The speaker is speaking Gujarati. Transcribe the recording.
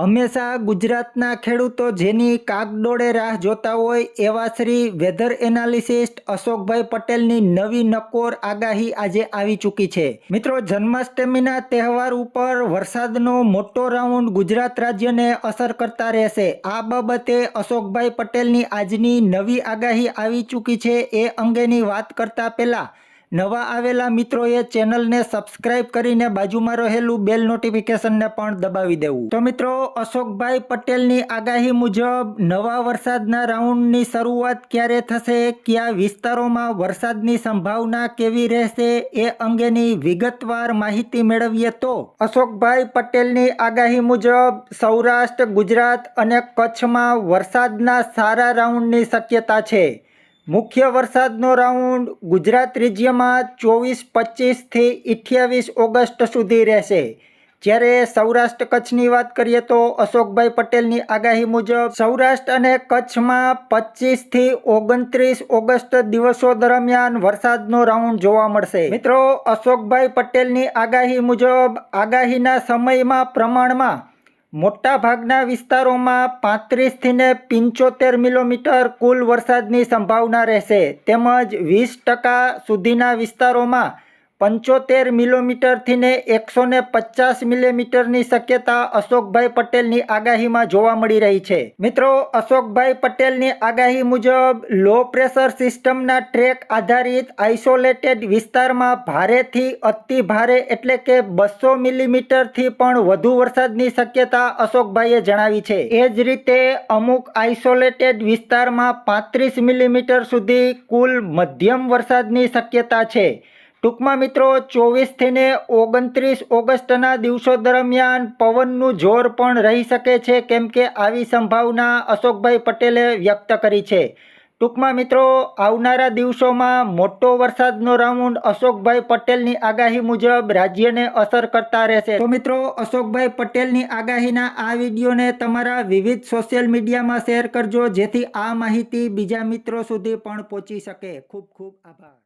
હંમેશા ગુજરાતના ખેડૂતો જેની કાગડોળે રાહ જોતા હોય એવા શ્રી વેધર એનાલિસિસ્ટ અશોકભાઈ પટેલની નવી નકોર આગાહી આજે આવી ચૂકી છે. મિત્રો, જન્માષ્ટમીના તહેવાર ઉપર વરસાદનો મોટો રાઉન્ડ ગુજરાત રાજ્યને અસર કરતા રહેશે. આ બાબતે અશોકભાઈ પટેલની આજની નવી આગાહી આવી ચૂકી છે એ અંગેની વાત કરતા પહેલા નવા આવેલા મિત્રોએ ચેનલને સબસ્ક્રાઇબ કરીને બાજુમાં રહેલું બેલ નોટિફિકેશનને પણ દબાવી દેવું. તો મિત્રો, અશોકભાઈ પટેલની આગાહી મુજબ, નવા વરસાદના રાઉન્ડની શરૂઆત ક્યારે થશે, કયા વિસ્તારોમાં વરસાદની સંભાવના કેવી રહેશે, એ અંગેની વિગતવાર માહિતી મેળવીએ તો. અશોકભાઈ પટેલની આગાહી મુજબ, સૌરાષ્ટ્ર, ગુજરાત અને કચ્છમાં વરસાદના સારા રાઉન્ડની શક્યતા છે. મુખ્ય વરસાદનો રાઉન્ડ ગુજરાત રાજ્યમાં ચોવીસ, પચીસથી અઠ્યાવીસ ઓગસ્ટ સુધી રહેશે. જ્યારે સૌરાષ્ટ્ર કચ્છની વાત કરીએ તો અશોકભાઈ પટેલની આગાહી મુજબ સૌરાષ્ટ્ર અને કચ્છમાં પચીસથી ઓગણત્રીસ ઓગસ્ટ દિવસો દરમિયાન વરસાદનો રાઉન્ડ જોવા મળશે. મિત્રો, અશોકભાઈ પટેલની આગાહી મુજબ આગાહીના સમયમાં પ્રમાણમાં મોટા ભાગના વિસ્તારોમાં પાંત્રીસથી ને પંચોતેર મિલીમીટર કુલ વરસાદની સંભાવના રહેશે. તેમજ વીસ ટકા સુધીના વિસ્તારોમાં પંચોતેર મિલીમીટરથી ને એકસો ને પચાસ મિલીમીટરની શક્યતા અશોકભાઈ પટેલની આગાહીમાં જોવા મળી રહી છે. મિત્રો, અશોકભાઈ પટેલની આગાહી મુજબ લો પ્રેશર સિસ્ટમના ટ્રેક આધારિત આઇસોલેટેડ વિસ્તારમાં ભારેથી અતિ ભારે એટલે કે બસો મિલીમીટરથી પણ વધુ વરસાદની શક્યતા અશોકભાઈએ જણાવી છે. એ જ રીતે અમુક આઇસોલેટેડ વિસ્તારમાં પાંત્રીસ મિલીમીટર સુધી કુલ મધ્યમ વરસાદની શક્યતા છે. ટૂંકમાં મિત્રો ચોવીસથી ને ઓગણત્રીસ ઓગસ્ટના દિવસો દરમિયાન પવનનું જોર પણ રહી શકે છે કેમ કે આવી સંભાવના અશોકભાઈ પટેલે વ્યક્ત કરી છે. ટૂંકમાં મિત્રો આવનારા દિવસોમાં મોટો વરસાદનો રાઉન્ડ અશોકભાઈ પટેલની આગાહી મુજબ રાજ્યને અસર કરતા રહેશે. તો મિત્રો અશોકભાઈ પટેલની આગાહીના આ વિડીયોને તમારા વિવિધ સોશિયલ મીડિયામાં શેર કરજો જેથી આ માહિતી બીજા મિત્રો સુધી પણ પહોંચી શકે. ખૂબ ખૂબ આભાર.